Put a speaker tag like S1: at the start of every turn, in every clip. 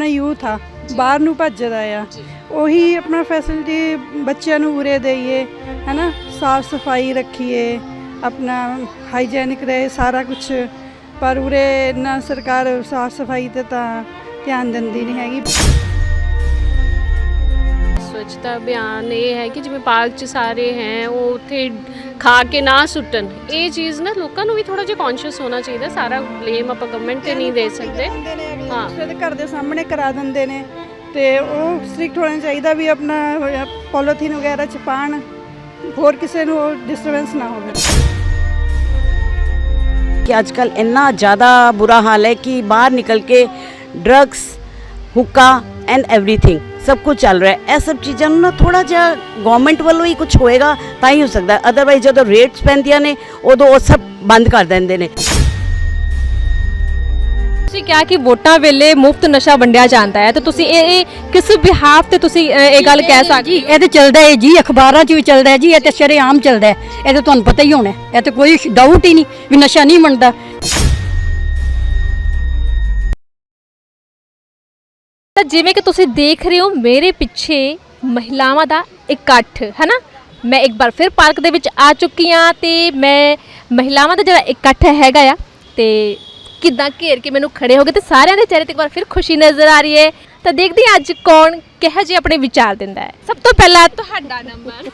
S1: ਆਪਣਾ ਯੂਥ ਆ, ਬਾਹਰ ਨੂੰ ਭੱਜਦਾ ਆ। ਉਹੀ ਆਪਣਾ ਫੈਸਿਲਿਟੀ ਬੱਚਿਆਂ ਨੂੰ ਉਰੇ ਦੇਈਏ, ਹੈਨਾ, ਸਾਫ਼ ਸਫ਼ਾਈ ਰੱਖੀਏ, ਆਪਣਾ ਹਾਈਜੈਨਿਕ ਰਹੇ ਸਾਰਾ ਕੁਝ ਪਰ ਉਰੇ ਨਾ ਸਰਕਾਰ ਸਾਫ਼ ਸਫ਼ਾਈ ਤੇ ਤਾਂ ਧਿਆਨ ਦਿੰਦੀ ਨਹੀਂ ਹੈਗੀ।
S2: ਸਵੱਛਤਾ ਅਭਿਆਨ ਇਹ ਹੈ ਕਿ ਜਿਵੇਂ ਪਾਰਕ 'ਚ ਸਾਰੇ ਹੈ, ਉਹ ਉੱਥੇ ਖਾ ਕੇ ਨਾ ਸੁੱਟਣ। ਇਹ ਚੀਜ਼ ਨਾ ਲੋਕਾਂ ਨੂੰ ਵੀ ਥੋੜਾ ਜਿਹਾ ਕੌਨਸ਼ੀਅਸ ਹੋਣਾ ਚਾਹੀਦਾ। ਸਾਰਾ ਬਲੇਮ ਆਪਾਂ ਗਵਰਨਮੈਂਟ ਤੇ ਨਹੀਂ ਦੇ ਸਕਦੇ। ਹਾਂ।
S1: ਸਿੱਧ ਘਰ ਦੇ ਸਾਹਮਣੇ ਕਰਾ ਦਿੰਦੇ ਨੇ। ਤੇ ਉਹ ਸਟ੍ਰਿਕਟ ਹੋਣਾ ਚਾਹੀਦਾ ਵੀ ਆਪਣਾ ਪੋਲੀਥੀਨ ਵਗੈਰਾ ਚ ਪਾਣ। ਹੋਰ ਕਿਸੇ ਨੂੰ ਡਿਸਟਰਬੈਂਸ ਨਾ ਹੋਵੇ।
S3: ਕਿ ਅੱਜ ਅੱਜਕੱਲ ਇੰਨਾ ਜ਼ਿਆਦਾ ਬੁਰਾ ਹਾਲ ਹੈ ਕਿ ਬਾਹਰ ਨਿਕਲ ਕੇ ਡਰੱਗਸ ਹੁੱਕਾ ਐਂਡ ਐਵਰੀਥਿੰਗ ਸਭ ਕੁਝ ਚੱਲ ਰਿਹਾ ਹੈ। ਇਹ ਸਭ ਚੀਜ਼ਾਂ ਨੂੰ ਨਾ ਥੋੜਾ ਜਿਹਾ ਗਵਰਨਮੈਂਟ ਵੱਲੋਂ ਹੀ ਕੁਝ ਹੋਏਗਾ ਤਾਂ ਹੀ ਹੋ ਸਕਦਾ ਅਦਰਵਾਈਜ਼ ਜਦੋਂ ਰੇਟਸ ਪੈਂਦੀਆਂ ਨੇ ਉਦੋਂ ਉਹ ਸਭ ਬੰਦ ਕਰ ਦਿੰਦੇ ਨੇ।
S4: ਤੁਸੀਂ ਕਿਹਾ ਕਿ ਵੋਟਾਂ ਵੇਲੇ ਮੁਫਤ ਨਸ਼ਾ ਵੰਡਿਆ ਜਾਂਦਾ ਹੈ ਤੇ ਤੁਸੀਂ ਇਹ ਇਹ ਕਿਸ ਬਿਹਾਫ ਤੇ ਤੁਸੀਂ ਅ, ਇਹ ਗੱਲ ਕਹਿ ਸਕਦੇ
S5: ਜੀ ਇਹ ਤੇ ਚੱਲਦਾ ਹੈ ਜੀ ਅਖਬਾਰਾਂ 'ਚ ਵੀ ਚੱਲਦਾ ਹੈ ਜੀ ਇਹ ਤੇ ਸ਼ਰੇਆਮ ਚੱਲਦਾ ਹੈ। ਇਹ ਤੇ ਤੁਹਾਨੂੰ ਪਤਾ ਹੀ ਹੋਣਾ ਹੈ। ਇਹ ਤੇ ਕੋਈ ਡਾਊਟ ਹੀ ਨਹੀਂ ਵੀ ਨਸ਼ਾ ਨਹੀਂ ਮੰਨਦਾ
S4: ਜਿਵੇਂ ਕਿ ਤੁਸੀਂ ਦੇਖ ਰਹੇ ਹੋ ਮੇਰੇ ਪਿੱਛੇ ਮਹਿਲਾਵਾਂ ਦਾ ਇਕੱਠ ਹੈ ਨਾ ਮੈਂ ਇੱਕ ਵਾਰ ਫਿਰ ਪਾਰਕ ਦੇ ਵਿੱਚ ਆ ਚੁੱਕੀ ਆ ਤੇ ਮੈਂ ਮਹਿਲਾਵਾਂ ਦਾ ਜਿਹੜਾ ਇਕੱਠ ਹੈਗਾ ਆ ਤੇ ਕਿੱਦਾਂ ਘੇਰ ਕੇ ਮੈਨੂੰ ਖੜੇ ਹੋ ਗਏ ਤੇ ਸਾਰਿਆਂ ਦੇ ਚਿਹਰੇ ਤੇ ਇੱਕ ਵਾਰ ਫਿਰ ਖੁਸ਼ੀ ਨਜ਼ਰ ਆ ਰਹੀ ਹੈ। ਤਾਂ ਦੇਖਦੇ ਹਾਂ ਅੱਜ ਕੌਣ ਕਿਹੋ ਜਿਹੇ ਆਪਣੇ ਵਿਚਾਰ ਦਿੰਦਾ ਹੈ। ਸਭ ਤੋਂ ਪਹਿਲਾਂ ਤੁਹਾਡਾ ਨੰਬਰ।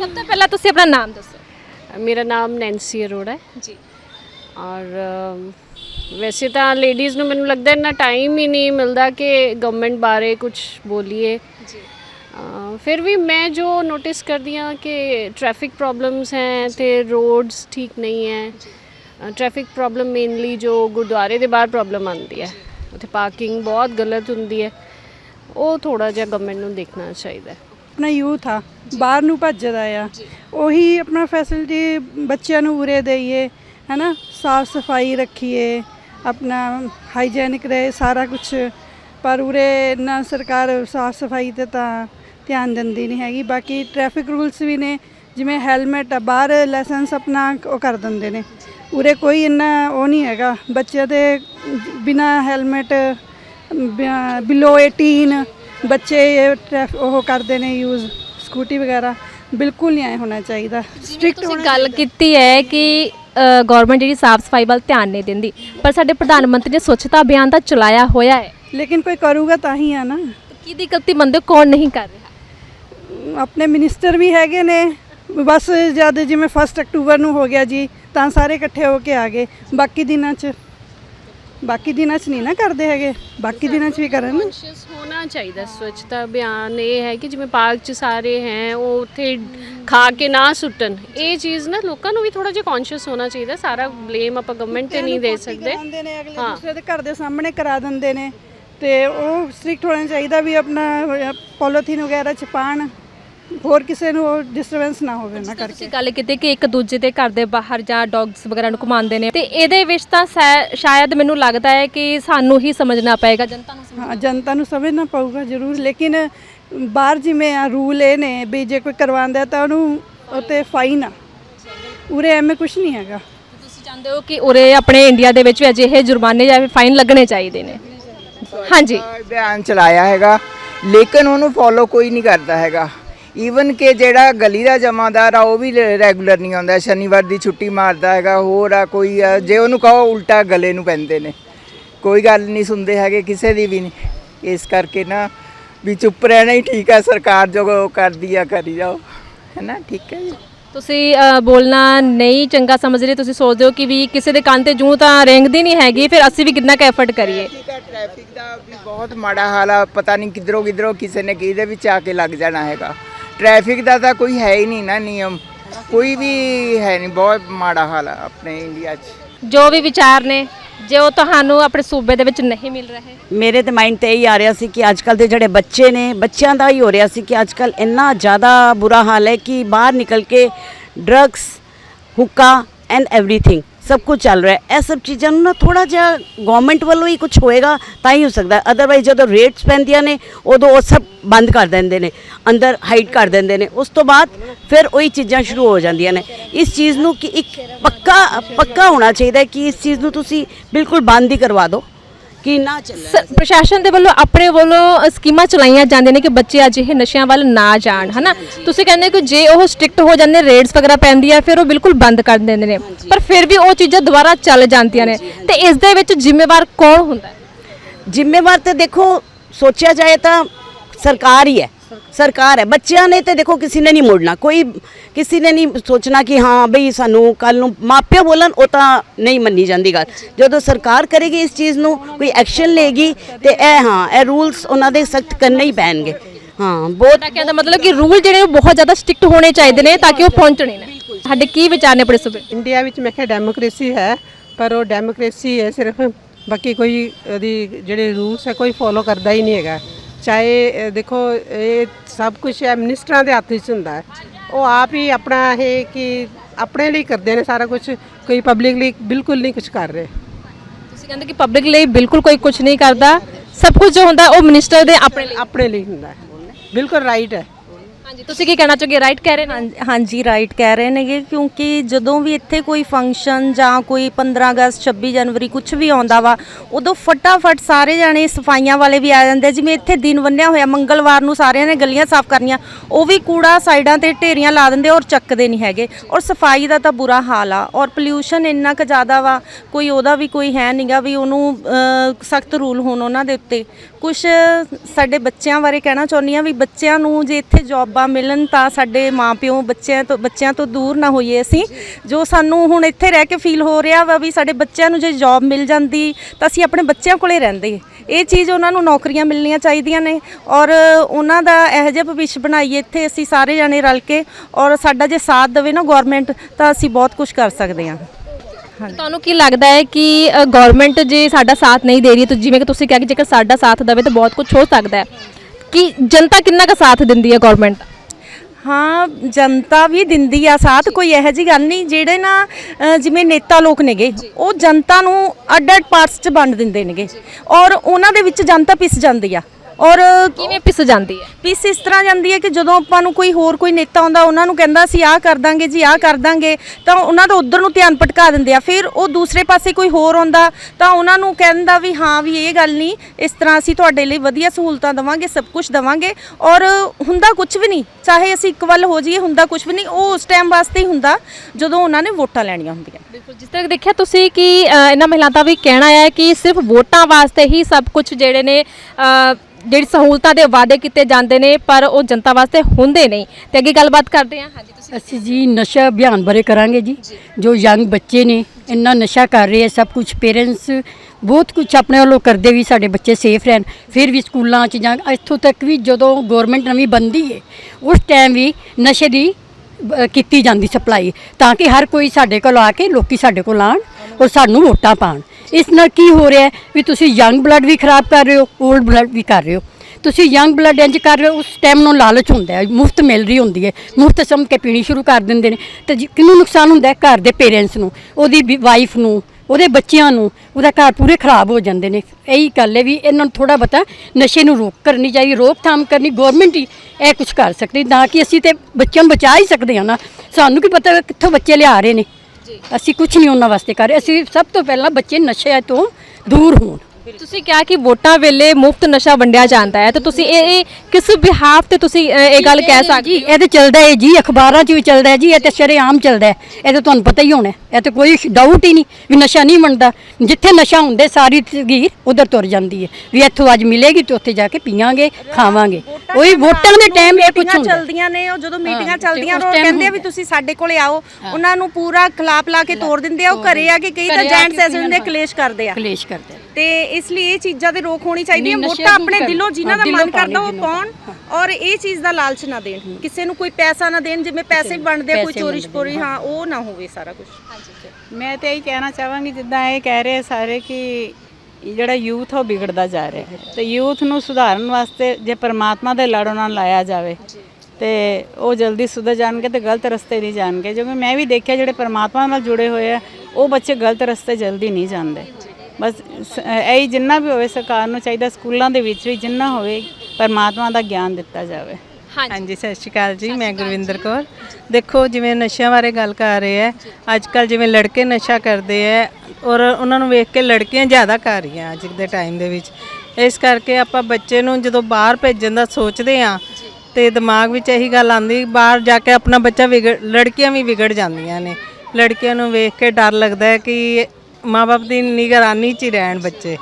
S4: ਸਭ ਤੋਂ ਪਹਿਲਾਂ ਤੁਸੀਂ ਆਪਣਾ ਨਾਮ ਦੱਸੋ।
S2: ਮੇਰਾ ਨਾਮ ਨੈਂਸੀ ਅਰੋੜਾ ਹੈ।
S4: ਜੀ।
S2: ਔਰ ਵੈਸੇ ਤਾਂ ਲੇਡੀਜ਼ ਨੂੰ ਮੈਨੂੰ ਲੱਗਦਾ ਇੰਨਾ ਟਾਈਮ ਹੀ ਨਹੀਂ ਮਿਲਦਾ ਕਿ ਗਵਰਨਮੈਂਟ ਬਾਰੇ ਕੁਝ ਬੋਲੀਏ।
S4: ਜੀ।
S2: ਫਿਰ ਵੀ ਮੈਂ ਜੋ ਨੋਟਿਸ ਕਰਦੀ ਹਾਂ ਕਿ ਟ੍ਰੈਫਿਕ ਪ੍ਰੋਬਲਮਸ ਹੈ ਤੇ ਰੋਡਸ ਠੀਕ ਨਹੀਂ ਹੈ। ਟ੍ਰੈਫਿਕ ਪ੍ਰੋਬਲਮ ਮੇਨਲੀ ਜੋ ਗੁਰਦੁਆਰੇ ਦੇ ਬਾਹਰ ਪ੍ਰੋਬਲਮ ਆਉਂਦੀ ਹੈ। ਉੱਥੇ ਪਾਰਕਿੰਗ ਬਹੁਤ ਗਲਤ ਹੁੰਦੀ ਹੈ। ਉਹ ਥੋੜਾ ਜਿਹਾ ਗਵਰਨਮੈਂਟ ਨੂੰ ਦੇਖਣਾ ਚਾਹੀਦਾ। ਹੈ
S1: ਆਪਣਾ ਯੂਥ ਆ ਬਾਹਰ ਨੂੰ ਭੱਜਦਾ ਆ। ਉਹੀ ਆਪਣਾ ਫੈਸਿਲਿਟੀ ਬੱਚਿਆਂ ਨੂੰ ਉਰੇ ਦੇਈਏ ਹੈਨਾ? ਸਾਫ਼ ਸਫ਼ਾਈ ਰੱਖੀਏ। ਆਪਣਾ ਹਾਈਜੈਨਿਕ ਰਹੇ ਸਾਰਾ ਕੁਝ ਪਰ ਉਰੇ ਨਾ ਸਰਕਾਰ ਸਾਫ਼ ਸਫ਼ਾਈ ਤੇ ਤਾਂ ਧਿਆਨ ਦਿੰਦੀ ਨਹੀਂ ਹੈਗੀ। ਬਾਕੀ ਟ੍ਰੈਫਿਕ ਰੂਲਸ ਵੀ ਨੇ ਜਿਵੇਂ ਹੈਲਮਟ ਆ ਬਾਹਰ ਲਾਇਸੈਂਸ ਆਪਣਾ ਉਹ ਕਰ ਦਿੰਦੇ ਨੇ। ਉਰੇ ਕੋਈ ਇੰਨਾ ਉਹ ਨਹੀਂ ਹੈਗਾ ਬੱਚਿਆਂ ਦੇ ਬਿਨਾ ਹੈਲਮਟ ਬਿਲੋ 18 ਬੱਚੇ ਉਹ ਕਰਦੇ ਨੇ ਯੂਜ਼ ਸਕੂਟੀ ਵਗੈਰਾ। ਬਿਲਕੁਲ ਨਹੀਂ ਐ ਹੋਣਾ ਚਾਹੀਦਾ। ਸਟ੍ਰਿਕਟ
S4: ਤੁਸੀਂ ਗੱਲ ਕੀਤੀ ਹੈ ਕਿ ਗਵਰਨਮੈਂਟ ਜਿਹੜੀ ਸਾਫ਼ ਸਫ਼ਾਈ ਵੱਲ ਧਿਆਨ ਨਹੀਂ ਦਿੰਦੀ ਪਰ ਸਾਡੇ ਪ੍ਰਧਾਨ ਮੰਤਰੀ ਨੇ ਸਵੱਛਤਾ ਅਭਿਆਨ ਤਾਂ ਚਲਾਇਆ ਹੋਇਆ ਹੈ।
S1: ਲੇਕਿਨ ਕੋਈ ਕਰੂਗਾ ਤਾਂ ਹੀ ਆ ਨਾ।
S4: ਕਿਹਦੀ ਗਲਤੀ ਮੰਨਦੇ ਹੋ, ਕੌਣ ਨਹੀਂ ਕਰ ਰਿਹਾ?
S1: ਆਪਣੇ ਮਿਨਿਸਟਰ ਵੀ ਹੈਗੇ ਨੇ ਬਸ ਜਦ ਜਿਵੇਂ 1 ਅਕਤੂਬਰ ਨੂੰ ਹੋ ਗਿਆ ਜੀ ਤਾਂ ਸਾਰੇ ਇਕੱਠੇ ਹੋ ਕੇ ਆ ਗਏ ਬਾਕੀ ਦਿਨਾਂ 'ਚ ਬਾਕੀ ਦਿਨਾਂ 'ਚ ਨਹੀਂ ਨਾ ਕਰਦੇ ਹੈਗੇ। ਬਾਕੀ ਦਿਨਾਂ 'ਚ ਵੀ ਕਰਨ।
S2: ਕੌਨਸ਼ੀਅਸ ਹੋਣਾ ਚਾਹੀਦਾ ਸਵੱਛਤਾ ਅਭਿਆਨ। ਇਹ ਹੈ ਕਿ ਜਿਵੇਂ ਪਾਰਕ 'ਚ ਸਾਰੇ ਹੈ ਉਹ ਉੱਥੇ ਖਾ ਕੇ ਨਾ ਸੁੱਟਣ। ਇਹ ਚੀਜ਼ ਨਾ ਲੋਕਾਂ ਨੂੰ ਵੀ ਥੋੜਾ ਜਿਹਾ ਕੌਨਸ਼ੀਅਸ ਹੋਣਾ ਚਾਹੀਦਾ ਸਾਰਾ ਬਲੇਮ ਆਪਾਂ ਗਵਰਨਮੈਂਟ ਤੇ ਨਹੀਂ ਦੇ ਸਕਦੇ।
S1: ਕਰਾਉਂਦੇ ਨੇ ਅਗਲੇ
S2: ਹਾਂ।
S1: ਦੂਸਰੇ ਦੇ ਘਰ ਦੇ ਸਾਹਮਣੇ ਕਰਾ ਦਿੰਦੇ ਨੇ। ਤੇ ਉਹ ਸਟ੍ਰਿਕਟ ਹੋਣਾ ਚਾਹੀਦਾ ਵੀ ਆਪਣਾ ਪੋਲੀਥੀਨ ਵਗੈਰਾ ਚ ਪਾਣ ਹੋਰ ਕਿਸੇ ਨੂੰ ਡਿਸਟਰਬੈਂਸ ਨਾ ਹੋਵੇ ਨਾ ਕਰਕੇ।
S4: ਤੁਸੀਂ ਗੱਲ ਕੀਤੀ ਕਿ ਇੱਕ ਦੂਜੇ ਦੇ ਘਰ ਦੇ ਬਾਹਰ ਜਾਂ ਡੌਗਸ ਵਗੈਰਾ ਨੂੰ ਘੁਮਾਉਂਦੇ ਨੇ ਤੇ ਇਹਦੇ ਵਿੱਚ ਤਾਂ ਸ਼ਾਇ- ਸ਼ਾਇਦ ਮੈਨੂੰ ਲੱਗਦਾ ਹੈ ਕਿ ਸਾਨੂੰ ਹੀ ਸਮਝਣਾ ਪਏਗਾ ਜਨਤਾ ਨੂੰ ਸਮਝ-
S1: ਹਾਂ ਜਨਤਾ ਨੂੰ ਸਮਝਣਾ ਪਊਗਾ ਜ਼ਰੂਰ ਲੇਕਿਨ ਬਾਹਰ ਜਿਵੇਂ ਆ ਰੂਲ ਇਹ ਨੇ ਵੀ ਜੇ ਕੋਈ ਕਰਵਾਉਂਦਾ ਤਾਂ ਉਹਨੂੰ ਉਤੇ ਫਾਈਨ ਆ। ਉਰੇ ਐਵੇਂ ਕੁਝ ਨਹੀਂ ਹੈਗਾ।
S4: ਤੁਸੀਂ ਚਾਹੁੰਦੇ ਹੋ ਕਿ ਉਰੇ ਆਪਣੇ ਇੰਡੀਆ ਦੇ ਵਿੱਚ ਵੀ ਅਜਿਹੇ ਜੁਰਮਾਨੇ ਜਾਂ ਫਾਈਨ ਲੱਗਣੇ ਚਾਹੀਦੇ ਨੇ? ਹਾਂਜੀ।
S6: ਅਭਿਆਨ ਚਲਾਇਆ ਹੈਗਾ ਲੇਕਿਨ ਉਹਨੂੰ ਫੋਲੋ ਕੋਈ ਨਹੀਂ ਕਰਦਾ ਹੈਗਾ। ਈਵਨ ਕਿ ਜਿਹੜਾ ਗਲੀ ਦਾ ਜਮਾਦਾਰ ਆ ਉਹ ਵੀ ਰੈਗੂਲਰ ਨਹੀਂ ਆਉਂਦਾ। ਸ਼ਨੀਵਾਰ ਦੀ ਛੁੱਟੀ ਮਾਰਦਾ ਹੈਗਾ ਹੋਰ ਆ ਕੋਈ ਆ, ਜੇ ਉਹਨੂੰ ਕਹੋ ਉਲਟਾ ਗਲੇ ਨੂੰ ਪੈਂਦੇ ਨੇ। ਕੋਈ ਗੱਲ ਨਹੀਂ ਸੁਣਦੇ ਹੈਗੇ ਕਿਸੇ ਦੀ ਵੀ ਨਹੀਂ। ਇਸ ਕਰਕੇ ਨਾ ਵੀ ਚੁੱਪ ਰਹਿਣਾ ਹੀ ਠੀਕ ਹੈ ਸਰਕਾਰ ਜੋ ਕਰਦੀ ਆ ਕਰੀ ਜਾਓ। ਹੈ ਨਾ ਠੀਕ ਹੈ ਜੀ।
S4: ਤੁਸੀਂ ਬੋਲਣਾ ਨਹੀਂ ਚੰਗਾ ਸਮਝ ਰਹੇ ਤੁਸੀਂ ਸੋਚਦੇ ਹੋ ਕਿ ਵੀ ਕਿਸੇ ਦੇ ਕੰਨ ਤੇ ਜੂੰ ਤਾਂ ਰੇਂਗਦੀ ਨਹੀਂ ਹੈਗੀ ਫਿਰ ਅਸੀਂ ਵੀ ਕਿੰਨਾ ਕੁ ਐਫਰਟ ਕਰੀਏ?
S6: ਟ੍ਰੈਫਿਕ ਦਾ ਵੀ ਬਹੁਤ ਮਾੜਾ ਹਾਲ ਆ ਪਤਾ ਨਹੀਂ ਕਿਧਰੋਂ ਕਿਧਰੋਂ ਕਿਸੇ ਨੇ ਕਿਹਦੇ ਵਿੱਚ ਆ ਕੇ ਲੱਗ ਜਾਣਾ ਹੈਗਾ। ਟ੍ਰੈਫਿਕ ਦਾ ਤਾਂ ਕੋਈ ਹੈ ਹੀ ਨਹੀਂ ਨਾ ਨਿਯਮ। ਕੋਈ ਵੀ ਹੈ ਨਹੀਂ ਬਹੁਤ ਮਾੜਾ ਹਾਲ ਆਪਣੇ ਇੰਡੀਆ 'ਚ।
S4: ਜੋ ਵੀ ਵਿਚਾਰ ਨੇ ਜੇ ਉਹ ਤੁਹਾਨੂੰ ਆਪਣੇ ਸੂਬੇ ਦੇ ਵਿੱਚ ਨਹੀਂ ਮਿਲ ਰਹੇ।
S3: ਮੇਰੇ ਤੇ ਮਾਈਂਡ ਤੇ ਇਹੀ ਆ ਰਿਹਾ ਸੀ ਕਿ ਅੱਜ ਕੱਲ ਦੇ ਜਿਹੜੇ ਬੱਚੇ ਨੇ ਬੱਚਿਆਂ ਦਾ ਹੀ ਹੋ ਰਿਹਾ ਸੀ ਕਿ ਅੱਜ ਕੱਲ ਇੰਨਾ ਜ਼ਿਆਦਾ ਬੁਰਾ ਹਾਲ ਹੈ ਕਿ ਬਾਹਰ ਨਿਕਲ ਕੇ ਡਰੱਗਸ ਹੁੱਕਾ ਐਂਡ ਐਵਰੀਥਿੰਗ ਸਭ ਕੁਝ ਚੱਲ ਰਿਹਾ ਹੈ ਇਹ ਸਭ ਚੀਜ਼ਾਂ ਨੂੰ ਨਾ ਥੋੜਾ ਜਿਹਾ ਗਵਰਨਮੈਂਟ ਵੱਲੋਂ ਹੀ ਕੁਝ ਹੋਏਗਾ ਤਾਂ ਹੀ ਹੋ ਸਕਦਾ ਅਦਰਵਾਈਜ਼ ਜਦੋਂ ਰੇਟਸ ਪੈਂਦੀਆਂ ਨੇ ਉਦੋਂ ਉਹ ਸਭ ਬੰਦ ਕਰ ਦਿੰਦੇ ਨੇ ਅੰਦਰ ਹਾਈਡ ਕਰ ਦਿੰਦੇ ਨੇ ਉਸ ਤੋਂ ਬਾਅਦ ਫਿਰ ਉਹੀ ਚੀਜ਼ਾਂ ਸ਼ੁਰੂ ਹੋ ਜਾਂਦੀਆਂ ਨੇ ਇਸ ਚੀਜ਼ ਨੂੰ ਕਿ ਇੱਕ ਪੱਕਾ ਪੱਕਾ ਹੋਣਾ ਚਾਹੀਦਾ ਕਿ ਇਸ ਚੀਜ਼ ਨੂੰ ਤੁਸੀਂ ਬਿਲਕੁਲ ਬੰਦ ਹੀ ਕਰਵਾ ਦਿਓ ਕਿੰਨਾ ਚੱਲਿਆ
S4: ਸ- ਪ੍ਰਸ਼ਾਸਨ ਦੇ ਵੱਲੋਂ ਆਪਣੇ ਵੱਲੋਂ ਸਕੀਮਾਂ ਚਲਾਈਆਂ ਜਾਂਦੀਆਂ ਨੇ ਕਿ ਬੱਚੇ ਅੱਜ ਇਹ ਨਸ਼ਿਆਂ ਵੱਲ ਨਾ ਜਾਣ ਹਨਾ? ਤੁਸੀਂ ਕਹਿੰਦੇ ਕਿ ਜੇ ਉਹ ਸਟ੍ਰਿਕਟ ਹੋ ਜਾਂਦੇ ਰੇਡਸ ਵਗੈਰਾ ਪੈਂਦੀ ਆ ਫਿਰ ਉਹ ਬਿਲਕੁਲ ਬੰਦ ਕਰ ਦਿੰਦੇ ਨੇ। ਪਰ ਫਿਰ ਵੀ ਉਹ ਚੀਜ਼ਾਂ ਦੁਬਾਰਾ ਚੱਲ ਜਾਂਦੀਆਂ ਨੇ। ਤੇ ਇਸ ਦੇ ਵਿੱਚ ਜ਼ਿੰਮੇਵਾਰ ਕੌਣ ਹੁੰਦਾ ਹੈ?
S3: ਜ਼ਿੰਮੇਵਾਰ ਤੇ ਦੇਖੋ ਸੋਚਿਆ ਜਾਏ ਤਾਂ ਸਰਕਾਰ ਹੀ ਹੈ। ਸਰਕਾਰ। ਹੈ। ਬੱਚਿਆਂ ਨੇ ਤੇ ਦੇਖੋ ਕਿਸੇ ਨੇ ਨਹੀਂ ਮੁੜਨਾ। ਕੋਈ ਕਿਸੇ ਨੇ ਨਹੀਂ ਸੋਚਣਾ ਕਿ ਹਾਂ ਬਈ ਸਾਨੂੰ ਕੱਲ ਨੂੰ ਮਾਪਿਓ ਬੋਲਣ ਉਹ ਤਾਂ ਨਹੀਂ ਮੰਨੀ ਜਾਂਦੀ ਗੱਲ। ਜਦੋਂ ਸਰਕਾਰ ਕਰੇਗੀ ਇਸ ਚੀਜ਼ ਨੂੰ ਕੋਈ ਐਕਸ਼ਨ ਲਏਗੀ ਤੇ ਇਹ ਹਾਂ ਇਹ ਰੂਲਸ ਉਹਨਾਂ ਦੇ ਸਖਤ ਕਰਨੇ ਹੀ ਪੈਣਗੇ। ਹਾਂ ਬਹੁਤ
S4: ਤੁਹਾਡਾ ਕਹਿਣ ਦਾ ਮਤਲਬ ਕਿ ਰੂਲ ਜਿਹੜੇ ਉਹ ਬਹੁਤ ਜ਼ਿਆਦਾ ਸਟ੍ਰਿਕਟ ਹੋਣੇ ਚਾਹੀਦੇ ਨੇ ਤਾਂ ਕਿ ਉਹ ਪਹੁੰਚਣੇ ਨੇ। ਸਾਡੇ ਕੀ ਵਿਚਾਰ ਨੇ ਆਪਣੇ ਸੁਬੇ
S7: ਇੰਡੀਆ ਵਿੱਚ ਮੈਂ ਕਿਹਾ ਡੈਮੋਕ੍ਰੇਸੀ ਹੈ ਪਰ ਉਹ ਡੈਮੋਕ੍ਰੇਸੀ ਹੈ ਸਿਰਫ ਬਾਕੀ ਕੋਈ ਉਹਦੀ ਜਿਹੜੇ ਰੂਲਸ ਹੈ ਕੋਈ ਫੋਲੋ ਕਰਦਾ ਹੀ ਨਹੀਂ ਹੈਗਾ। ਚਾਹੇ ਅ, ਦੇਖੋ ਇਹ ਸਭ ਕੁਝ ਹੈ ਮਿਨਿਸਟਰਾਂ ਦੇ ਹੱਥ ਵਿੱਚ ਹੁੰਦਾ ਹੈ। ਉਹ ਆਪ ਹੀ ਆਪਣਾ ਇਹ ਕਿ ਆਪਣੇ ਲਈ ਕਰਦੇ ਨੇ ਸਾਰਾ ਕੁਝ ਕੋਈ ਪਬਲਿਕ ਲਈ ਬਿਲਕੁਲ ਨਹੀਂ ਕੁਝ ਕਰ ਰਹੇ।
S4: ਤੁਸੀਂ ਕਹਿੰਦੇ ਕਿ ਪਬਲਿਕ ਲਈ ਬਿਲਕੁਲ ਕੋਈ ਕੁਝ ਨਹੀਂ ਕਰਦਾ। ਸਭ ਕੁਝ ਜੋ ਹੁੰਦਾ ਉਹ ਮਿਨਿਸਟਰ ਦੇ ਆਪਣੇ ਲਈ।
S7: ਆਪਣੇ ਲਈ ਹੁੰਦਾ ਹੈ। ਬਿਲਕੁਲ ਰਾਈਟ ਹੈ।
S4: ਹਾਂਜੀ, ਤੁਸੀਂ ਕੀ ਕਹਿਣਾ ਚਾਹੋਗੇ? ਰਾਈਟ ਕਹਿ ਰਹੇ ਨੇ?
S8: ਹਾਂਜੀ- ਹਾਂਜੀ ਰਾਈਟ ਕਹਿ ਰਹੇ ਨੇਗੇ, ਕਿਉਂਕਿ ਜਦੋਂ ਵੀ ਇੱਥੇ ਕੋਈ ਫੰਕਸ਼ਨ ਜਾਂ ਕੋਈ 15 ਅਗਸਤ 26 ਜਨਵਰੀ ਕੁਝ ਵੀ ਆਉਂਦਾ ਵਾ, ਉਦੋਂ ਫਟਾਫਟ ਸਾਰੇ ਜਾਣੇ ਸਫਾਈਆਂ ਵਾਲੇ ਵੀ ਆ ਜਾਂਦੇ ਜਿਵੇਂ ਇੱਥੇ ਦਿਨ ਵੰਨਿਆ ਹੋਇਆ, ਮੰਗਲਵਾਰ ਨੂੰ ਸਾਰਿਆਂ ਨੇ ਗਲੀਆਂ ਸਾਫ਼ ਕਰਨੀਆਂ, ਉਹ ਵੀ ਕੂੜਾ ਸਾਈਡਾਂ ਤੇ ਢੇਰੀਆਂ ਲਾ ਦਿੰਦੇ ਔਰ ਚੱਕਦੇ ਨਹੀਂ ਹੈਗੇ। ਔਰ ਸਫ਼ਾਈ ਦਾ ਤਾਂ ਬੁਰਾ ਹਾਲ ਆ, ਔਰ ਪੋਲਿਊਸ਼ਨ ਇੰਨਾ ਕੁ ਜ਼ਿਆਦਾ ਵਾ, ਕੋਈ ਉਹਦਾ ਵੀ ਕੋਈ ਹੈ ਨਹੀਂਗਾ ਵੀ ਉਹਨੂੰ ਸਖਤ ਰੂਲ ਹੋਣ ਉਹਨਾਂ ਦੇ ਉੱਤੇ। ਕੁਝ ਸਾਡੇ ਬੱਚਿਆਂ ਬਾਰੇ ਕਹਿਣਾ ਚਾਹੁੰਦੀ ਆ ਵੀ ਬੱਚਿਆਂ ਨੂੰ ਜੇ ਇੱਥੇ ਜੌਬਾਂ ਮਿਲਣ ਤਾਂ ਸਾਡੇ ਮਾਪਿਓ ਬੱਚਿਆਂ ਤੋਂ ਬੱਚਿਆਂ ਤੋਂ ਦੂਰ ਨਾ ਹੋਈਏ ਅਸੀਂ। ਜੋ ਸਾਨੂੰ ਹੁਣ ਇੱਥੇ ਰਹਿ ਕੇ ਫੀਲ ਹੋ ਰਿਹਾ ਵਾ ਵੀ ਸਾਡੇ ਬੱਚਿਆਂ ਨੂੰ ਜੇ ਜੌਬ ਮਿਲ ਜਾਂਦੀ ਤਾਂ ਅਸੀਂ ਆਪਣੇ ਬੱਚਿਆਂ ਕੋਲੇ ਰਹਿੰਦੇ। ਇਹ ਚੀਜ਼ ਉਹਨਾਂ ਨੂੰ ਨੌਕਰੀਆਂ ਮਿਲਣੀਆਂ ਚਾਹੀਦੀਆਂ ਨੇ ਔਰ ਉਹਨਾਂ ਦਾ ਇਹੋ ਜਿਹਾ ਭਵਿੱਖ ਬਣਾਈਏ ਇੱਥੇ ਅਸੀਂ ਸਾਰੇ ਜਾਣੇ ਰਲ ਕੇ ਔਰ ਸਾਡਾ ਜੇ ਸਾਥ ਦੇਵੇ ਨਾ ਗਵਰਨਮੈਂਟ ਤਾਂ ਅਸੀਂ ਬਹੁਤ ਕੁਝ ਕਰ ਸਕਦੇ ਹਾਂ।
S4: ਤੁਹਾਨੂੰ ਕੀ ਲੱਗਦਾ ਹੈ ਕਿ ਗਵਰਨਮੈਂਟ ਜੇ ਸਾਡਾ ਸਾਥ ਨਹੀਂ ਦੇ ਰਹੀ ਤਾਂ ਜਿਵੇਂ ਕਿ ਤੁਸੀਂ ਕਿਹਾ ਕਿ ਜੇਕਰ ਸਾਡਾ ਸਾਥ ਦੇਵੇ ਤਾਂ ਬਹੁਤ ਕੁਝ ਹੋ ਸਕਦਾ ਹੈ। ਕਿ ਜਨਤਾ ਕਿੰਨਾ ਕੁ ਸਾਥ ਦਿੰਦੀ ਹੈ ਗਵਰਨਮੈਂਟ
S8: ਹਾਂ ਜਨਤਾ ਵੀ ਦਿੰਦੀ ਆ ਸਾਥ ਕੋਈ ਇਹੋ ਜੀ ਗੱਲ ਨਹੀਂ ਜਿਹੜੇ ਨਾ ਜਿਵੇਂ ਨੇਤਾ ਲੋਕ ਨੇਗੇ ਉਹ ਜਨਤਾ ਨੂੰ ਅੱਡ ਅੱਡ ਪਾਰਟਸ 'ਚ ਵੰਡ ਦਿੰਦੇ ਨੇਗੇ। ਔਰ ਉਹਨਾਂ ਦੇ ਵਿੱਚ ਜਨਤਾ ਪਿਸ ਜਾਂਦੀ ਆ। ਔਰ
S4: ਕਿਵੇਂ ਪਿਸ ਜਾਂਦੀ ਹੈ?
S8: ਪਿਸ ਇਸ ਤਰ੍ਹਾਂ ਜਾਂਦੀ ਹੈ ਕਿ ਜਦੋਂ ਆਪਾਂ ਨੂੰ ਕੋਈ ਹੋਰ ਕੋਈ ਨੇਤਾ ਆਉਂਦਾ ਉਹਨਾਂ ਨੂੰ ਕਹਿੰਦਾ ਅਸੀਂ ਆਹ ਕਰ ਦਾਂਗੇ ਜੀ ਆਹ ਕਰ ਦਾਂਗੇ ਤਾਂ ਉਹਨਾਂ ਦਾ ਉਧਰ ਨੂੰ ਧਿਆਨ ਭਟਕਾ ਦਿੰਦੇ ਆ। ਫਿਰ ਉਹ ਦੂਸਰੇ ਪਾਸੇ ਕੋਈ ਹੋਰ ਆਉਂਦਾ ਤਾਂ ਉਹਨਾਂ ਨੂੰ ਕਹਿੰਦਾ ਵੀ ਹਾਂ ਵੀ ਇਹ ਗੱਲ ਨਹੀਂ ਇਸ ਤਰ੍ਹਾਂ ਅਸੀਂ ਤੁਹਾਡੇ ਲਈ ਵਧੀਆ ਸਹੂਲਤਾਂ ਦਵਾਂਗੇ ਸਭ ਕੁਝ ਦਵਾਂਗੇ। ਔਰ ਹੁੰਦਾ ਕੁਝ ਵੀ ਨਹੀਂ ਚਾਹੇ ਅਸੀਂ ਇੱਕ ਵੱਲ ਹੋ ਜਾਈਏ ਹੁੰਦਾ ਕੁਝ ਵੀ ਨਹੀਂ ਉਹ ਉਸ ਟਾਈਮ ਵਾਸਤੇ ਹੀ ਹੁੰਦਾ ਜਦੋਂ ਉਹਨਾਂ ਨੇ ਵੋਟਾਂ ਲੈਣੀਆਂ ਹੁੰਦੀਆਂ।
S4: ਬਿਲਕੁਲ ਜਿਸ ਤਰ੍ਹਾਂ ਦੇਖਿਆ ਤੁਸੀਂ ਕਿ ਅ, ਇਹਨਾਂ ਮਹਿਲਾਵਾਂ ਦਾ ਵੀ ਕਹਿਣਾ ਹੈ ਕਿ ਸਿਰਫ ਵੋਟਾਂ ਵਾਸਤੇ ਹੀ ਸਭ ਕੁਝ ਜਿਹੜੇ ਨੇ ਅ, ਜਿਹੜੀ ਸਹੂਲਤਾਂ ਦੇ ਵਾਅਦੇ ਕੀਤੇ ਜਾਂਦੇ ਨੇ ਪਰ ਉਹ ਜਨਤਾ ਵਾਸਤੇ ਹੁੰਦੇ ਨਹੀਂ। ਤੇ ਅੱਗੇ ਗੱਲਬਾਤ ਕਰਦੇ ਹਾਂ। ਹਾਂਜੀ ਤੁਸੀਂ
S5: ਅਸੀਂ ਜੀ ਨਸ਼ਾ ਅਭਿਆਨ ਬਾਰੇ ਕਰਾਂਗੇ ਜੀ। ਜੋ। ਯੰਗ ਬੱਚੇ ਨੇ ਇੰਨਾ ਨਸ਼ਾ ਕਰ ਰਹੇ ਆ ਸਭ ਕੁਝ ਪੇਰੈਂਟਸ ਬਹੁਤ ਕੁਝ ਆਪਣੇ ਵੱਲੋਂ ਕਰਦੇ ਵੀ ਸਾਡੇ ਬੱਚੇ ਸੇਫ ਰਹਿਣ। ਫਿਰ ਵੀ ਸਕੂਲਾਂ 'ਚ ਜਾਂ ਇੱਥੋਂ ਤੱਕ ਵੀ ਜਦੋਂ ਗਵਰਨਮੈਂਟ ਨਵੀਂ ਬੰਦੀ ਹੈ ਉਸ ਟਾਈਮ ਵੀ ਨਸ਼ੇ ਦੀ ਕੀਤੀ ਜਾਂਦੀ ਸਪਲਾਈ ਤਾਂ ਕਿ ਹਰ ਕੋਈ ਸਾਡੇ ਕੋਲ ਆ ਕੇ ਲੋਕੀ ਸਾਡੇ ਕੋਲ ਆਣ ਔਰ ਸਾਨੂੰ ਵੋਟਾਂ ਪਾਣ ਇਸ ਨਾਲ ਕੀ ਹੋ ਰਿਹਾ ਵੀ ਤੁਸੀਂ ਯੰਗ ਬਲੱਡ ਵੀ ਖਰਾਬ ਕਰ ਰਹੇ ਹੋ 올ਡ ਬਲੱਡ ਵੀ ਕਰ ਰਹੇ ਹੋ। ਤੁਸੀਂ ਯੰਗ ਬਲੱਡ ਇੰਜ ਕਰ ਰਹੇ ਹੋ, ਉਸ ਟਾਈਮ ਨੂੰ ਲਾਲਚ ਹੁੰਦਾ ਹੈ, ਮੁਫਤ ਮਿਲ ਰਹੀ ਹੁੰਦੀ ਹੈ। ਮੁਫਤ ਸਮਝ ਕੇ ਪੀਣੀ ਸ਼ੁਰੂ ਕਰ ਦਿੰਦੇ ਨੇ। ਤੇ ਜੀ- ਕਿਹਨੂੰ ਨੁਕਸਾਨ ਹੁੰਦਾ ਹੈ? ਘਰ ਦੇ ਪੇਰੈਂਟਸ ਨੂੰ, ਉਹਦੀ ਵਾਈਫ ਨੂੰ, ਉਹਦੇ ਬੱਚਿਆਂ ਨੂੰ, ਉਹਦਾ ਘਰ ਪੂਰੇ ਖਰਾਬ ਹੋ ਜਾਂਦੇ ਨੇ। ਇਹੀ ਗੱਲ ਹੈ ਵੀ ਇਹਨਾਂ ਨੂੰ ਥੋੜਾ ਬਤਾ ਨਸ਼ੇ ਨੂੰ ਰੋਕ ਕਰਨੀ ਚਾਹੀਦੀ, ਰੋਕਥਾਮ ਕਰਨੀ ਗਵਰਨਮੈਂਟ ਹੀ ਇਹ ਕੁਝ ਕਰ ਸਕਦੀ ਨਾ ਕਿ ਅਸੀਂ ਤੇ ਬੱਚਿਆਂ ਨੂੰ ਬਚਾ ਹੀ ਸਕਦੇ ਹਾਂ ਨਾ। ਸਾਨੂੰ ਕੀ ਪਤਾ ਕਿੱਥੋਂ ਬੱਚੇ ਲਿਆ ਰਹੇ ਨੇ। ਅਸੀਂ ਕੁਝ ਨਹੀਂ ਉਹਨਾਂ ਵਾਸਤੇ ਕਰ ਰਹੇ। ਅਸੀਂ ਸਭ ਤੋਂ ਪਹਿਲਾਂ ਬੱਚੇ ਨਸ਼ੇ ਤੋਂ ਦੂਰ ਹੋਣ।
S4: ਤੁਸੀਂ ਕਿਹਾ ਕਿ ਵੋਟਾਂ ਵੇਲੇ ਮੁਫਤ ਨਸ਼ਾ ਵੰਡਿਆ ਜਾਂਦਾ ਹੈ ਤੇ ਤੁਸੀਂ ਇਹ ਇਹ ਕਿਸ ਬਿਹਾਫ ਤੇ ਤੁਸੀਂ ਅ, ਇਹ ਗੱਲ ਕਹਿ ਸਕਦੇ
S5: ਜੀ ਇਹ ਤੇ ਚੱਲਦਾ ਹੈ ਜੀ ਅਖਬਾਰਾਂ 'ਚ ਵੀ ਚੱਲਦਾ ਹੈ ਜੀ ਇਹ ਤੇ ਸ਼ਰੇਆਮ ਚੱਲਦਾ ਹੈ। ਇਹ ਤੇ ਤੁਹਾਨੂੰ ਪਤਾ ਹੀ ਹੋਣਾ ਹੈ। ਇਹ ਤੇ ਕੋਈ ਡਾਊਟ ਹੀ ਨਹੀਂ ਵੀ ਨਸ਼ਾ ਨਹੀਂ ਬਣਦਾ ਜਿੱਥੇ ਨਸ਼ਾ ਹੁੰਦੇ ਸਾਰੀ ਤਸਗੀਰ ਉਧਰ ਤੁਰ ਜਾਂਦੀ ਹੈ ਵੀ ਇੱਥੋਂ ਅੱਜ ਮਿਲੇਗੀ ਤੇ ਉੱਥੇ ਜਾ ਕੇ ਪੀਵਾਂਗੇ ਖਾਵਾਂਗੇ। ਉਹੀ ਵੋਟਾਂ ਦੇ ਟਾਈਮ ਇਹ ਕੁਝ
S8: ਮੀਟਿੰਗਾਂ
S5: ਹੁੰਦਾ
S8: ਚੱਲਦੀਆਂ ਨੇ ਉਹ ਜਦੋਂ ਮੀਟਿੰਗਾਂ
S5: ਤੇ
S8: ਚੱਲਦੀਆਂ
S5: ਉਸ time
S8: ਕਹਿੰਦੇ ਆ ਵੀ। ਤੁਸੀਂ ਸਾਡੇ ਕੋਲੇ ਆਓ ਉਹਨਾਂ ਨੂੰ ਪੂਰਾ ਖਲਾਪ ਲਾ ਕੇ ਤੋੜ ਦਿੰਦੇ ਆ ਉਹ ਘਰੇ ਆ ਕੇ ਕਈ ਤਾਂ ਜੈਂਟਸ ਐਸੇ ਹੁੰਦੇ ਕਲੇਸ਼ ਕਰਦੇ ਆ।
S5: ਕਲੇਸ਼ ਕਰਦੇ ਆ।
S8: ਤੇ ਇਸ ਲਈ ਇਹ ਚੀਜ਼ਾਂ ਤੇ ਰੋਕ ਹੋਣੀ ਚਾਹੀਦੀ ਹੈ।
S5: ਨਹੀਂ, ਨਸ਼ੇ
S8: ਵੋਟਾਂ
S5: ਦੂਰ
S8: ਆਪਣੇ। ਦਿਲੋਂ ਜਿਨ੍ਹਾਂ
S5: ਹਾਂ,
S8: ਦਾ
S5: ਦਿਲੋਂ
S8: ਮਨ ਕਰਦਾ ਉਹ
S5: ਪਾਉਣੀ,
S8: ਪਾਉਣ ਔਰ ਇਹ ਚੀਜ਼ ਦਾ ਲਾਲਚ ਨਾ ਦੇਣ। ਕਿਸੇ ਨੂੰ ਕੋਈ ਪੈਸਾ ਨਾ ਦੇਣ ਜਿਵੇਂ ਪੈਸੇ ਵੰਡਦੇ ਆ, ਕੋਈ
S5: ਪੈਸੇ
S8: ਚੋਰੀ ਛਪੋਰੀ ਹਾਂ। ਉਹ ਨਾ ਹੋਵੇ ਸਾਰਾ ਕੁਝ
S9: ਮੈਂ ਤੇ ਇਹੀ ਕਹਿਣਾ ਚਾਹਾਂਗੀ ਜਿੱਦਾਂ ਇਹ ਕਹਿ ਰਹੇ ਸਾਰੇ ਕਿ ਜਿਹੜਾ ਯੂਥ ਉਹ ਵਿਗੜਦਾ ਜਾ ਰਿਹਾ ਹੈ। ਤੇ ਯੂਥ ਨੂੰ ਸੁਧਾਰਨ ਵਾਸਤੇ ਜੇ ਪਰਮਾਤਮਾ ਦੇ ਲੜ ਉਹਨਾਂ ਨੂੰ ਲਾਇਆ ਜਾਵੇ ਤੇ ਉਹ ਜਲਦੀ ਸੁਧਰ ਜਾਣਗੇ ਤੇ ਗਲਤ ਰਸਤੇ ਨਹੀਂ ਜਾਣਗੇ। ਜਿਵੇਂ ਮੈਂ ਵੀ ਦੇਖਿਆ ਜਿਹੜੇ ਪਰਮਾਤਮਾ ਨਾਲ ਜੁੜੇ ਹੋਏ ਆ ਉਹ ਬੱਚੇ ਗਲਤ ਰਸਤੇ ਜਲਦੀ ਨਹੀਂ ਜਾਂਦੇ। ਬਸ ਇਹੀ ਜਿੰਨਾ ਵੀ ਹੋਵੇ ਸਰਕਾਰ ਨੂੰ ਚਾਹੀਦਾ ਸਕੂਲਾਂ ਦੇ ਵਿੱਚ ਵੀ ਜਿੰਨਾ ਹੋਵੇ ਪਰਮਾਤਮਾ ਦਾ ਗਿਆਨ ਦਿੱਤਾ ਜਾਵੇ।
S10: ਹਾਂਜੀ। ਸਤਿ ਸ਼੍ਰੀ ਅਕਾਲ ਜੀ ਮੈਂ ਗੁਰਵਿੰਦਰ ਕੌਰ। ਦੇਖੋ ਜਿਵੇਂ ਨਸ਼ਿਆਂ ਬਾਰੇ ਗੱਲ ਕਰ ਰਹੇ ਹੈ ਅੱਜ ਕੱਲ ਜਿਵੇਂ ਲੜਕੇ ਨਸ਼ਾ ਕਰਦੇ ਹੈ ਔਰ ਉਹਨਾਂ ਨੂੰ ਵੇਖ ਕੇ ਲੜਕੀਆਂ ਜ਼ਿਆਦਾ ਕਰ ਰਹੀਆਂ ਅੱਜ ਦੇ ਟਾਈਮ ਦੇ ਵਿੱਚ। ਇਸ ਕਰਕੇ ਆਪਾਂ ਬੱਚੇ ਨੂੰ ਜਦੋਂ ਬਾਹਰ ਭੇਜਣ ਦਾ ਸੋਚਦੇ ਆ ਤੇ ਦਿਮਾਗ ਵਿੱਚ ਇਹੀ ਗੱਲ ਆਉਂਦੀ ਬਾਹਰ ਜਾ ਕੇ ਆਪਣਾ ਬੱਚਾ ਵਿਗੜ ਲੜਕੀਆਂ ਵੀ ਵਿਗੜ ਜਾਂਦੀਆਂ ਨੇ। ਲੜਕੀਆਂ ਨੂੰ ਵੇਖ ਕੇ ਡਰ ਲੱਗਦਾ ਹੈ ਕਿ ਮਾਪੇ ਦੀ ਨਿਗਰਾਨੀ 'ਚ ਹੀ ਰਹਿਣ ਬੱਚੇ।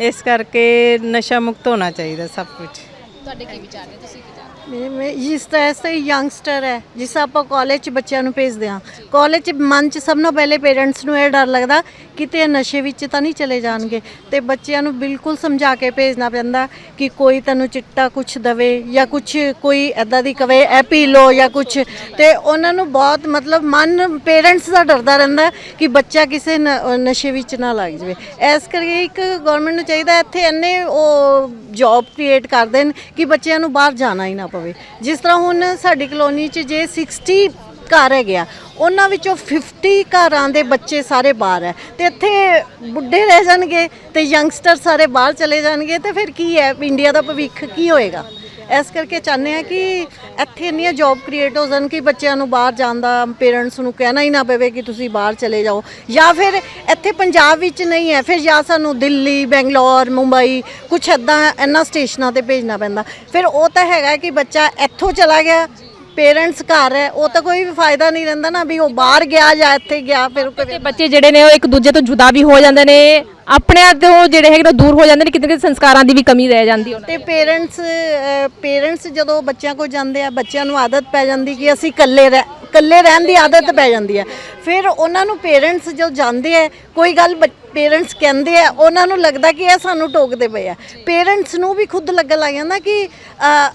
S10: ਇਸ ਕਰਕੇ ਨਸ਼ਾ ਮੁਕਤ ਹੋਣਾ ਚਾਹੀਦਾ ਸਭ ਕੁਝ
S4: ਤੁਹਾਡੇ ਕੀ ਵਿਚਾਰ ਨੇ? ਤੁਸੀਂ ਕੀ ਚਾਹੁੰਦੇ
S11: ਮੈਂ ਜਿਸ ਤਰ੍ਹਾਂ ਸੇ ਯੰਗਸਟਰ ਹੈ ਜਿਸ ਆਪਾਂ ਕਾਲਜ ਚ ਬੱਚਿਆਂ ਨੂੰ ਭੇਜਦੇ ਹਾਂ। ਕਾਲਜ ਚ ਮਨ ਚ ਸਭ ਤੋਂ ਪਹਿਲੇ ਪੇਰੈਂਟਸ ਨੂੰ ਇਹ ਡਰ ਲੱਗਦਾ ਕਿਤੇ ਨਸ਼ੇ ਵਿੱਚ ਤਾਂ ਨਹੀਂ ਚਲੇ ਜਾਣਗੇ। ਤੇ ਬੱਚਿਆਂ ਨੂੰ ਬਿਲਕੁਲ ਸਮਝਾ ਕੇ ਭੇਜਣਾ ਪੈਂਦਾ ਕਿ ਕੋਈ ਤੈਨੂੰ ਚਿੱਟਾ ਕੁਛ ਦਵੇ ਜਾਂ ਕੁਛ ਕੋਈ ਐਦਾਂ ਦੀ ਕਵੇ ਇਹ ਪੀ ਲੋ ਜਾਂ ਕੁਛ। ਤੇ ਉਹਨਾਂ ਨੂੰ ਬਹੁਤ ਮਤਲਬ ਮਨ, ਪੇਰੈਂਟਸ ਦਾ ਡਰਦਾ ਰਹਿੰਦਾ ਕਿ ਬੱਚਾ ਕਿਸੇ ਨ- ਨਸ਼ੇ ਵਿੱਚ ਨਾ ਲੱਗ ਜਾਵੇ। ਇਸ ਕਰਕੇ ਇੱਕ ਗਵਰਨਮੈਂਟ ਨੂੰ ਚਾਹੀਦਾ ਇੱਥੇ ਇੰਨੇ ਉਹ ਜੌਬ ਕ੍ਰੀਏਟ ਕਰ ਦੇਣ ਕਿ ਬੱਚਿਆਂ ਨੂੰ ਬਾਹਰ ਜਾਣਾ ਹੀ ਨਾ ਪਵੇ। ਜਿਸ ਤਰ੍ਹਾਂ ਹੁਣ ਸਾਡੀ ਕਲੋਨੀ 'ਚ ਜੇ 60 ਘਰ ਹੈਗੇ ਆ। ਉਹਨਾਂ ਵਿੱਚੋਂ 50 ਘਰਾਂ ਦੇ ਬੱਚੇ ਸਾਰੇ ਬਾਹਰ ਹੈ। ਤੇ ਇੱਥੇ ਬੁੱਢੇ ਰਹਿ ਜਾਣਗੇ ਤੇ ਯੰਗਸਟਰ ਸਾਰੇ ਬਾਹਰ ਚਲੇ ਜਾਣਗੇ ਤੇ ਫਿਰ ਕੀ ਹੈ? ਇੰਡੀਆ ਦਾ ਭਵਿੱਖ ਕੀ ਹੋਏਗਾ? ਇਸ ਕਰਕੇ ਚਾਹੁੰਦੇ ਆ ਕਿ ਇੱਥੇ ਇੰਨੀਆਂ ਜੌਬ ਕ੍ਰੀਏਟ ਹੋ ਜਾਣ ਕਿ ਬੱਚਿਆਂ ਨੂੰ ਬਾਹਰ ਜਾਣ ਦਾ ਪੇਰੈਂਟਸ ਨੂੰ ਕਹਿਣਾ ਹੀ ਨਾ ਪਵੇ ਕਿ ਤੁਸੀਂ ਬਾਹਰ ਚਲੇ ਜਾਓ। ਜਾਂ ਫਿਰ ਇੱਥੇ ਪੰਜਾਬ ਵਿੱਚ ਨਹੀਂ ਹੈ, ਫਿਰ ਜਾਂ ਸਾਨੂੰ ਦਿੱਲੀ, ਬੈਂਗਲੌਰ, ਮੁੰਬਈ ਕੁਛ ਐਦਾਂ ਇਹਨਾਂ ਸਟੇਸ਼ਨਾਂ ਤੇ ਭੇਜਣਾ ਪੈਂਦਾ। ਫਿਰ ਉਹ ਤਾਂ ਹੈਗਾ ਕਿ ਬੱਚਾ ਇੱਥੋਂ ਚਲਾ ਗਿਆ ਪੇਰੈਂਟਸ ਘਰ ਹੈ ਉਹ ਤਾਂ ਕੋਈ ਵੀ ਫਾਇਦਾ ਨਹੀਂ ਰਹਿੰਦਾ ਨਾ ਵੀ ਉਹ ਬਾਹਰ ਗਿਆ ਜਾਂ ਇੱਥੇ ਗਿਆ ਫਿਰ
S4: ਤੇ ਬੱਚੇ ਜਿਹੜੇ ਨੇ ਉਹ ਇੱਕ ਦੂਜੇ ਤੋਂ ਜੁਦਾ ਵੀ ਹੋ ਜਾਂਦੇ ਨੇ ਆਪਣੇ ਆਪ ਤੋਂ ਜਿਹੜੇ ਹੈਗੇ ਨੇ ਦੂਰ ਹੋ ਜਾਂਦੇ ਨੇ ਕਿਤੇ ਕਿਤੇ ਸੰਸਕਾਰਾਂ ਦੀ ਵੀ ਕਮੀ ਰਹਿ ਜਾਂਦੀ ਉਹਨਾਂ
S11: ਤੇ ਪੇਰੈਂਟਸ ਪੇਰੈਂਟਸ ਜਦੋਂ ਬੱਚਿਆਂ ਕੋਲ ਜਾਂਦੇ ਆ ਬੱਚਿਆਂ ਨੂੰ ਆਦਤ ਪੈ ਜਾਂਦੀ ਕਿ ਅਸੀਂ ਇਕੱਲੇ ਰਹਿ ਇਕੱਲੇ ਰਹਿਣ ਦੀ ਆਦਤ ਪੈ ਜਾਂਦੀ ਹੈ। ਫਿਰ ਉਹਨਾਂ ਨੂੰ ਪੇਰੈਂਟਸ ਜਦੋਂ ਜਾਂਦੇ ਆ ਕੋਈ ਗੱਲ ਪੇਰੈਂਟਸ ਕਹਿੰਦੇ ਆ ਉਹਨਾਂ ਨੂੰ ਲੱਗਦਾ ਕਿ ਇਹ ਸਾਨੂੰ ਟੋਕਦੇ ਪਏ ਆ। ਪੇਰੈਂਟਸ ਨੂੰ ਵੀ ਖੁਦ ਲੱਗਣ ਲੱਗ ਜਾਂਦਾ ਕਿ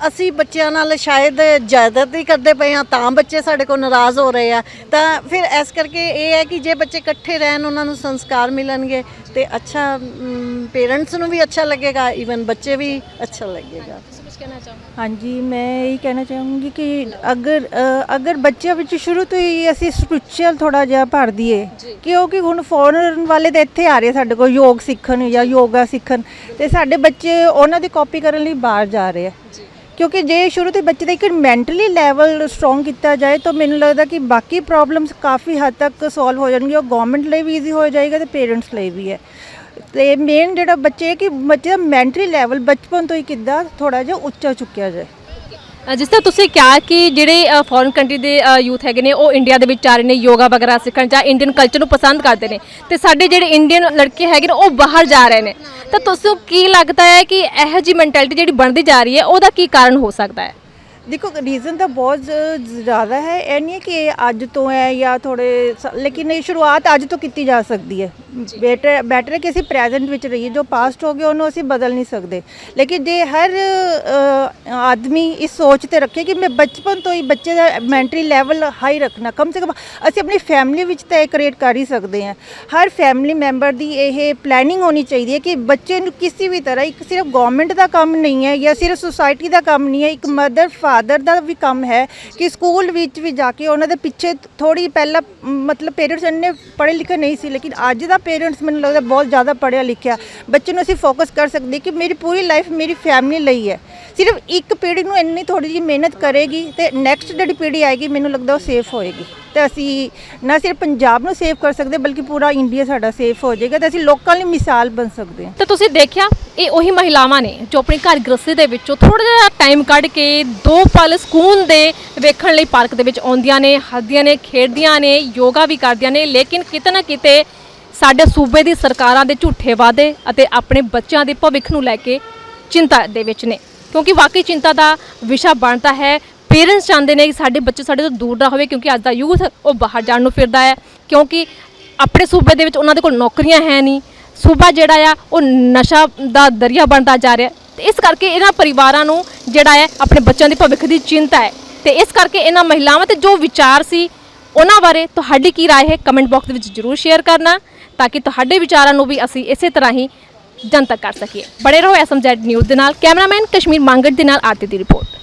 S11: ਅਸੀਂ ਬੱਚਿਆਂ ਨਾਲ ਸ਼ਾਇਦ ਜ਼ਿਆਦਤ ਹੀ ਕਰਦੇ ਪਏ ਆ ਤਾਂ ਬੱਚੇ ਸਾਡੇ ਕੋਲ ਨਾਰਾਜ਼ ਹੋ ਰਹੇ ਆ। ਤਾਂ ਫਿਰ ਇਸ ਕਰਕੇ ਇਹ ਹੈ ਕਿ ਜੇ ਬੱਚੇ ਇਕੱਠੇ ਰਹਿਣ ਉਹਨਾਂ ਨੂੰ ਸੰਸਕਾਰ ਮਿਲਣਗੇ ਤੇ ਅੱਛਾ ਪੇਰੈਂਟਸ ਨੂੰ ਵੀ ਅੱਛਾ ਲੱਗੇਗਾ ਈਵਨ ਬੱਚੇ ਵੀ ਅੱਛਾ ਲੱਗੇਗਾ।
S12: ਹਾਂਜੀ ਮੈਂ ਇਹ ਕਹਿਣਾ ਚਾਹੂੰਗੀ ਕਿ ਅਗਰ ਅ, ਅਗਰ ਬੱਚਿਆਂ ਵਿੱਚ ਸ਼ੁਰੂ ਤੋਂ ਹੀ ਅਸੀਂ ਸਪਿਰਚੁਅਲ ਥੋੜਾ ਜਿਹਾ ਭਰ ਦਈਏ ਕਿਉਂਕਿ ਹੁਣ ਫੋਰਨ ਵਾਲੇ ਤਾਂ ਇੱਥੇ ਆ ਰਹੇ ਸਾਡੇ ਕੋਲ ਯੋਗ ਸਿੱਖਣ ਜਾਂ ਯੋਗਾ ਸਿੱਖਣ ਤੇ ਸਾਡੇ ਬੱਚੇ ਉਹਨਾਂ ਦੀ ਕਾਪੀ ਕਰਨ ਲਈ ਬਾਹਰ ਜਾ ਰਹੇ ਆ। ਕਿਉਂਕਿ ਜੇ ਸ਼ੁਰੂ ਤੋਂ ਬੱਚੇ ਦਾ ਇੱਕ ਮੈਂਟਲੀ ਲੈਵਲ ਸਟਰੋਂਗ ਕੀਤਾ ਜਾਏ, ਤਾਂ ਮੈਨੂੰ ਲੱਗਦਾ ਕਿ ਬਾਕੀ ਪ੍ਰੋਬਲਮਸ ਕਾਫੀ ਹੱਦ ਤੱਕ ਸੋਲਵ ਹੋ ਜਾਣਗੀਆਂ ਉਹ ਗਵਰਨਮੈਂਟ ਲਈ ਵੀ ਈਜ਼ੀ ਹੋ ਜਾਏਗਾ ਤੇ ਪੇਰੈਂਟਸ ਲਈ ਵੀ ਹੈ। ਤੇ ਮੇਨ ਜਿਹੜਾ ਬੱਚੇ ਕਿ ਬੱਚੇ ਦਾ ਮੈਂਟਲੀ ਲੈਵਲ ਬਚਪਨ ਤੋਂ ਹੀ ਕਿੱਦਾਂ ਥੋੜਾ ਜਿਹਾ ਉੱਚਾ ਚੁੱਕਿਆ ਜਾਏ।
S4: ਅ, ਜਿਸ ਤਰ੍ਹਾਂ ਤੁਸੀਂ ਕਿਹਾ ਕਿ ਜਿਹੜੇ ਫੋਰਨ ਕੰਟਰੀ ਦੇ ਯੂਥ ਹੈਗੇ ਨੇ ਉਹ ਇੰਡੀਆ ਦੇ ਵਿੱਚ ਆ ਰਹੇ ਨੇ ਯੋਗਾ ਵਗੈਰਾ ਸਿੱਖਣ ਜਾਂ ਇੰਡੀਅਨ ਕਲਚਰ ਨੂੰ ਪਸੰਦ ਕਰਦੇ ਨੇ। ਤੇ ਸਾਡੇ ਜਿਹੜੇ ਇੰਡੀਅਨ ਲੜਕੇ ਹੈਗੇ ਨੇ ਉਹ ਬਾਹਰ ਜਾ ਰਹੇ ਨੇ। ਤਾਂ ਤੁਹਾਨੂੰ ਕੀ ਲੱਗਦਾ ਹੈ ਕਿ ਇਹੋ ਜੀ ਮੈਂਟੈਲਿਟੀ ਜਿਹੜੀ ਬਣਦੀ ਜਾ ਰਹੀ ਹੈ ਉਹਦਾ ਕੀ ਕਾਰਨ ਹੋ ਸਕਦਾ ਹੈ?
S12: ਦੇਖੋ ਰੀਜ਼ਨ ਤਾਂ ਬਹੁਤ ਜ਼- ਜ਼ਿਆਦਾ ਹੈ। ਇਹ ਨਹੀਂ ਹੈ ਕਿ ਇਹ ਅੱਜ ਤੋਂ ਹੈ ਜਾਂ ਥੋੜੇ ਲੇਕਿਨ ਇਹ ਸ਼ੁਰੂਆਤ ਅੱਜ ਤੋਂ ਕੀਤੀ ਜਾ ਸਕਦੀ ਹੈ। ਬੈਟਰ ਬੈਟਰ ਹੈ ਕਿ ਅਸੀਂ ਪ੍ਰੈਜ਼ੈਂਟ ਵਿੱਚ ਰਹੀਏ। ਜੋ ਪਾਸਟ ਹੋ ਗਿਆ ਉਹਨੂੰ ਅਸੀਂ ਬਦਲ ਨਹੀਂ ਸਕਦੇ। ਲੇਕਿਨ ਜੇ ਹਰ ਅ, ਆਦਮੀ ਇਸ ਸੋਚ ਤੇ ਰੱਖੇ ਕਿ ਮੈਂ ਬਚਪਨ ਤੋਂ ਹੀ ਬੱਚੇ ਦਾ ਮੈਂਟਲੀ ਲੈਵਲ ਹਾਈ ਰੱਖਣਾ ਕਮ ਸੇ ਕਮ ਅਸੀਂ ਆਪਣੀ ਫੈਮਿਲੀ ਵਿੱਚ ਤਾਂ ਇਹ ਕ੍ਰੀਏਟ ਕਰ ਹੀ ਸਕਦੇ ਹਾਂ। ਹਰ ਫੈਮਿਲੀ ਮੈਂਬਰ ਦੀ ਇਹ ਪਲੈਨਿੰਗ ਹੋਣੀ ਚਾਹੀਦੀ ਹੈ ਕਿ ਬੱਚੇ ਨੂੰ ਕਿਸੇ ਵੀ ਤਰ੍ਹਾਂ ਇੱਕ ਸਿਰਫ ਗਵਰਨਮੈਂਟ ਦਾ ਕੰਮ ਨਹੀਂ ਹੈ ਜਾਂ ਸਿਰਫ ਸੁਸਾਇਟੀ ਦਾ ਕੰਮ ਨਹੀਂ ਹੈ ਇੱਕ ਮਦਰ ਫਾਦਰ ਦਾ ਵੀ ਕੰਮ ਹੈ ਕਿ ਸਕੂਲ ਵਿੱਚ ਵੀ ਜਾ ਕੇ ਉਹਨਾਂ ਦੇ ਪਿੱਛੇ ਥੋੜੀ ਪਹਿਲਾਂ, ਮਤਲਬ ਪੇਰੈਂਟਸ ਇੰਨੇ ਪੜ੍ਹੇ ਲਿਖੇ ਨਹੀਂ ਸੀ, ਲੇਕਿਨ ਅੱਜ ਦਾ ਪੇਰੈਂਟਸ ਮੈਨੂੰ ਲੱਗਦਾ ਬਹੁਤ ਜ਼ਿਆਦਾ ਪੜ੍ਹਿਆ ਲਿਖਿਆ। ਬੱਚੇ ਨੂੰ ਅਸੀਂ ਫੋਕਸ ਕਰ ਸਕਦੇ ਕਿ ਮੇਰੀ ਪੂਰੀ ਲਾਈਫ ਮੇਰੀ ਫੈਮਿਲੀ ਲਈ ਹੈ। ਸਿਰਫ ਇੱਕ ਪੀੜ੍ਹੀ ਨੂੰ ਇੰਨੀ ਥੋੜੀ ਜਿਹੀ ਮਿਹਨਤ ਕਰੇਗੀ ਤੇ ਨੈਕਸਟ ਜਿਹੜੀ ਪੀੜ੍ਹੀ ਆਏਗੀ, ਮੈਨੂੰ ਲੱਗਦਾ ਉਹ ਸੇਫ ਹੋਏਗੀ। ਤੇ ਅਸੀਂ ਨਾ ਸਿਰਫ ਪੰਜਾਬ ਨੂੰ ਸੇਵ ਕਰ ਸਕਦੇ, ਬਲਕਿ ਪੂਰਾ ਇੰਡੀਆ ਸਾਡਾ ਸੇਫ ਹੋ ਜਾਏਗਾ ਤੇ ਅਸੀਂ ਲੋਕਾਂ ਲਈ ਮਿਸਾਲ ਬਣ ਸਕਦੇ ਹਾਂ।
S4: ਤਾਂ ਤੁਸੀਂ ਦੇਖਿਆ, ਇਹ ਉਹੀ ਮਹਿਲਾਵਾਂ ਨੇ ਜੋ ਆਪਣੀ ਘਰ ਗ੍ਰਸਤੀ ਦੇ ਵਿੱਚੋਂ ਥੋੜਾ ਜਿਹਾ ਟਾਈਮ ਕੱਢ ਕੇ ਦੋ ਪਲ ਸਕੂਨ ਦੇ ਵੇਖਣ ਲਈ ਪਾਰਕ ਦੇ ਵਿੱਚ ਆਉਂਦੀਆਂ ਨੇ, ਹੱਸਦੀਆਂ ਨੇ, ਖੇਡਦੀਆਂ ਨੇ, ਯੋਗਾ ਵੀ ਕਰਦੀਆਂ ਨੇ, ਲੇਕਿਨ ਕਿਤੇ ਨਾ ਕਿਤੇ ਸਾਡੇ ਸੂਬੇ ਦੀ ਸਰਕਾਰਾਂ ਦੇ ਝੂਠੇ ਵਾਅਦੇ ਅਤੇ ਆਪਣੇ ਬੱਚਿਆਂ ਦੇ ਭਵਿੱਖ ਨੂੰ ਲੈ ਕੇ ਚਿੰਤਾ ਦੇ ਵਿੱਚ ਨੇ। ਕਿਉਂਕਿ ਵਾਕਈ ਚਿੰਤਾ ਦਾ ਵਿਸ਼ਾ ਬਣਦਾ ਹੈ ਪੇਰੈਂਟਸ ਚਾਹੁੰਦੇ ਨੇ ਕਿ ਸਾਡੇ ਬੱਚੇ ਸਾਡੇ ਤੋਂ ਦੂਰ ਨਾ ਹੋਵੇ ਕਿਉਂਕਿ ਅੱਜ ਦਾ ਯੂਥ ਉਹ ਬਾਹਰ ਜਾਣ ਨੂੰ ਫਿਰਦਾ ਹੈ ਕਿਉਂਕਿ ਆਪਣੇ ਸੂਬੇ ਦੇ ਵਿੱਚ ਉਹਨਾਂ ਦੇ ਕੋਲ ਨੌਕਰੀਆਂ ਹੈ ਨਹੀਂ ਸੂਬਾ ਜਿਹੜਾ ਆ ਉਹ ਨਸ਼ਾ ਦਾ ਦਰਿਆ ਬਣਦਾ ਜਾ ਰਿਹਾ ਤੇ ਇਸ ਕਰਕੇ ਇਹਨਾਂ ਪਰਿਵਾਰਾਂ ਨੂੰ ਜਿਹੜਾ ਹੈ ਆਪਣੇ ਬੱਚਿਆਂ ਦੇ ਭਵਿੱਖ ਦੀ ਚਿੰਤਾ ਹੈ ਤੇ ਇਸ ਕਰਕੇ ਇਹਨਾਂ ਮਹਿਲਾਵਾਂ ਤੇ ਜੋ ਵਿਚਾਰ ਸੀ ਉਹਨਾਂ ਬਾਰੇ ਤੁਹਾਡੀ ਕੀ رائے ਹੈ ਕਮੈਂਟ ਬਾਕਸ ਦੇ ਵਿੱਚ ਜਰੂਰ ਸ਼ੇਅਰ ਕਰਨਾ ਤਾਂ ਕਿ ਤੁਹਾਡੇ ਵਿਚਾਰਾਂ ਨੂੰ ਵੀ ਅਸੀਂ ਇਸੇ ਤਰ੍ਹਾਂ ਹੀ ਜਨਤਕ ਕਰ ਸਕੀਏ ਬੜੇ ਰਹੋ ਐਸਐਮਜ਼ੈਡ ਨਿਊਜ਼ ਦੇ ਨਾਲ ਕੈਮਰਾਮੈਨ ਕਸ਼ਮੀਰ ਮੰਗਟ ਦੇ ਨਾਲ ਆਰਤੀ ਦੀ ਰਿਪੋਰਟ